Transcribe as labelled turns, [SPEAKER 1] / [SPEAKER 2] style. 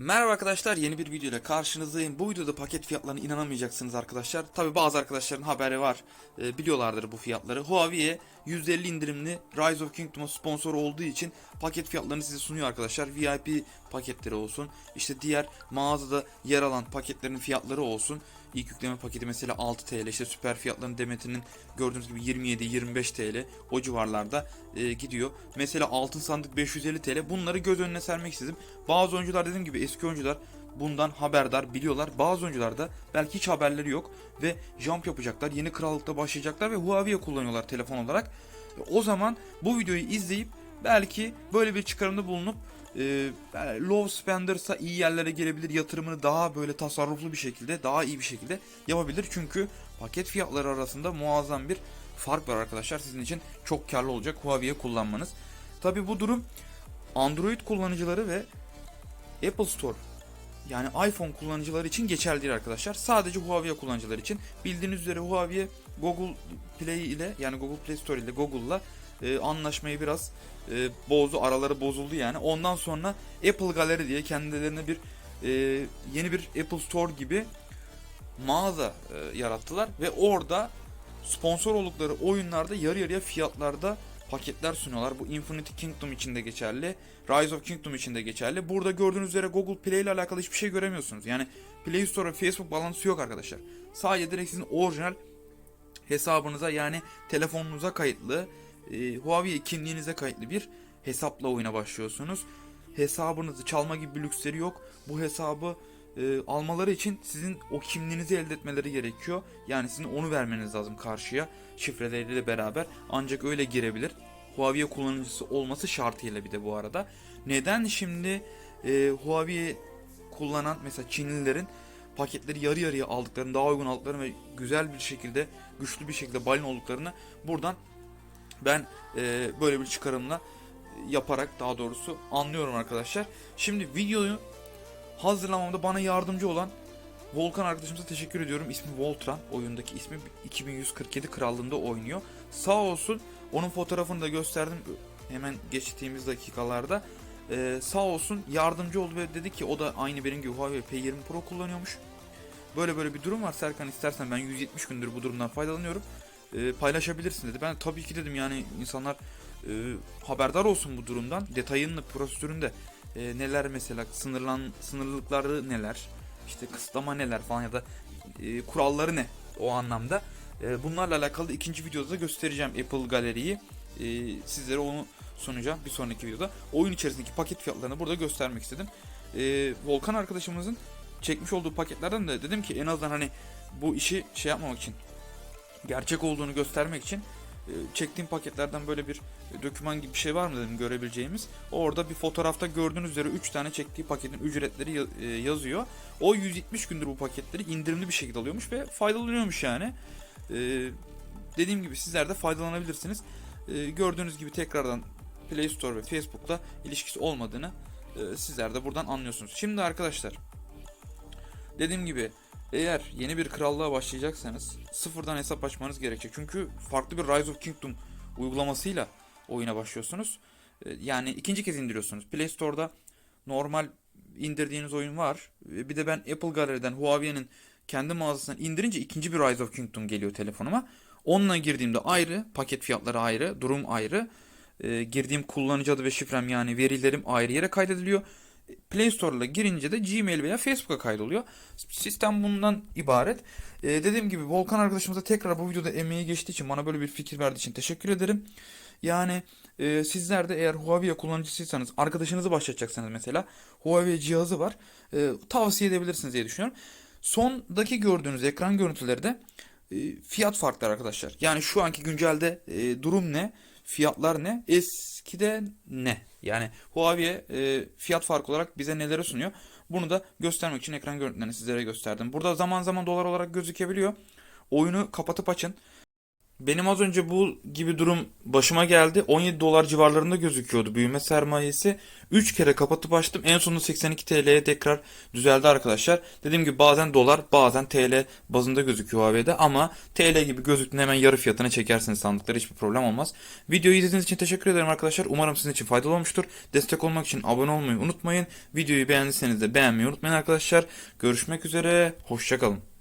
[SPEAKER 1] Merhaba arkadaşlar yeni bir video ile karşınızdayım. Bu videoda paket fiyatlarına inanamayacaksınız arkadaşlar. Tabi bazı arkadaşların haberi var. e, biliyorlardır bu fiyatları. Huawei'ye %50 indirimli Rise of Kingdom'a sponsor olduğu için paket fiyatlarını size sunuyor arkadaşlar. VIP paketleri olsun. işte diğer mağazada yer alan paketlerin fiyatları olsun. İlk yükleme paketi mesela 6 TL. işte süper fiyatların demetinin gördüğünüz gibi 27-25 TL o civarlarda e, gidiyor. Mesela altın sandık 550 TL. Bunları göz önüne sermek istedim. Bazı oyuncular dediğim gibi eski oyuncular bundan haberdar biliyorlar. Bazı oyuncular da belki hiç haberleri yok ve jump yapacaklar. Yeni krallıkta başlayacaklar ve Huawei'ye kullanıyorlar telefon olarak. O zaman bu videoyu izleyip belki böyle bir çıkarımda bulunup e, low spender'sa iyi yerlere gelebilir. Yatırımını daha böyle tasarruflu bir şekilde, daha iyi bir şekilde yapabilir. Çünkü paket fiyatları arasında muazzam bir fark var arkadaşlar. Sizin için çok karlı olacak Huawei'ye kullanmanız. Tabi bu durum Android kullanıcıları ve Apple Store yani iPhone kullanıcıları için geçerli değil arkadaşlar. Sadece Huawei kullanıcılar için. Bildiğiniz üzere Huawei Google Play ile yani Google Play Store ile Google'la e, anlaşmayı biraz e, bozdu. Araları bozuldu yani. Ondan sonra Apple Gallery diye kendilerine bir e, yeni bir Apple Store gibi mağaza e, yarattılar ve orada sponsor oldukları oyunlarda yarı yarıya fiyatlarda paketler sunuyorlar. Bu Infinity Kingdom için de geçerli. Rise of Kingdom için de geçerli. Burada gördüğünüz üzere Google Play ile alakalı hiçbir şey göremiyorsunuz. Yani Play Store Facebook bağlantısı yok arkadaşlar. Sadece direkt sizin orijinal hesabınıza yani telefonunuza kayıtlı e, Huawei kimliğinize kayıtlı bir hesapla oyuna başlıyorsunuz. Hesabınızı çalma gibi bir lüksleri yok. Bu hesabı e, almaları için sizin o kimliğinizi elde etmeleri gerekiyor. Yani sizin onu vermeniz lazım karşıya şifreleriyle beraber. Ancak öyle girebilir. Huawei kullanıcısı olması şartıyla bir de bu arada. Neden şimdi e, Huawei kullanan mesela Çinlilerin paketleri yarı yarıya aldıklarını, daha uygun aldıklarını ve güzel bir şekilde, güçlü bir şekilde balin olduklarını buradan ben e, böyle bir çıkarımla yaparak daha doğrusu anlıyorum arkadaşlar. Şimdi videoyu hazırlamamda bana yardımcı olan Volkan arkadaşımıza teşekkür ediyorum. İsmi Voltran. Oyundaki ismi 2147 Krallığında oynuyor. Sağ olsun onun fotoğrafını da gösterdim hemen geçtiğimiz dakikalarda. Ee, sağ olsun yardımcı oldu ve dedi ki o da aynı benim gibi Huawei P20 Pro kullanıyormuş. Böyle böyle bir durum var Serkan istersen ben 170 gündür bu durumdan faydalanıyorum. Ee, paylaşabilirsin dedi. Ben tabii ki dedim yani insanlar e, haberdar olsun bu durumdan. Detayını, prosedüründe e, neler mesela sınırlan sınırlılıkları neler, işte kısıtlama neler falan ya da e, kuralları ne o anlamda. E, bunlarla alakalı ikinci videoda da göstereceğim Apple Gallery'yi. E, sizlere onu sunacağım bir sonraki videoda. Oyun içerisindeki paket fiyatlarını burada göstermek istedim. E, Volkan arkadaşımızın çekmiş olduğu paketlerden de dedim ki en azından hani bu işi şey yapmamak için gerçek olduğunu göstermek için e, çektiğim paketlerden böyle bir döküman gibi bir şey var mı dedim görebileceğimiz. Orada bir fotoğrafta gördüğünüz üzere 3 tane çektiği paketin ücretleri e, yazıyor. O 170 gündür bu paketleri indirimli bir şekilde alıyormuş ve faydalanıyormuş yani. E, dediğim gibi sizler de faydalanabilirsiniz. Gördüğünüz gibi tekrardan Play Store ve Facebook'la ilişkisi olmadığını sizler de buradan anlıyorsunuz. Şimdi arkadaşlar dediğim gibi eğer yeni bir krallığa başlayacaksanız sıfırdan hesap açmanız gerekecek. Çünkü farklı bir Rise of Kingdom uygulamasıyla oyuna başlıyorsunuz. Ee, Yani ikinci kez indiriyorsunuz. Play Store'da normal indirdiğiniz oyun var. Ee, Bir de ben Apple Gallery'den Huawei'nin kendi mağazasından indirince ikinci bir Rise of Kingdom geliyor telefonuma. Onunla girdiğimde ayrı, paket fiyatları ayrı, durum ayrı. Ee, girdiğim kullanıcı adı ve şifrem yani verilerim ayrı yere kaydediliyor. Play Store'la girince de Gmail veya Facebook'a kaydoluyor. Sistem bundan ibaret. Ee, dediğim gibi Volkan arkadaşımıza tekrar bu videoda emeği geçtiği için bana böyle bir fikir verdiği için teşekkür ederim. Yani e, sizler de eğer Huawei kullanıcısıysanız arkadaşınızı başlatacaksanız mesela Huawei cihazı var. E, tavsiye edebilirsiniz diye düşünüyorum. Sondaki gördüğünüz ekran görüntüleri de e, fiyat farkları arkadaşlar. Yani şu anki güncelde e, durum ne? Fiyatlar ne? Eskide ne? Yani Huawei e, fiyat farkı olarak bize neleri sunuyor? Bunu da göstermek için ekran görüntülerini sizlere gösterdim. Burada zaman zaman dolar olarak gözükebiliyor. Oyunu kapatıp açın. Benim az önce bu gibi durum başıma geldi. 17 dolar civarlarında gözüküyordu büyüme sermayesi. 3 kere kapatıp açtım. En sonunda 82 TL'ye tekrar düzeldi arkadaşlar. Dediğim gibi bazen dolar bazen TL bazında gözüküyor Huawei'de ama TL gibi gözüktüğünde hemen yarı fiyatına çekersiniz sandıkları hiçbir problem olmaz. Videoyu izlediğiniz için teşekkür ederim arkadaşlar. Umarım sizin için faydalı olmuştur. Destek olmak için abone olmayı unutmayın. Videoyu beğendiyseniz de beğenmeyi unutmayın arkadaşlar. Görüşmek üzere. Hoşçakalın.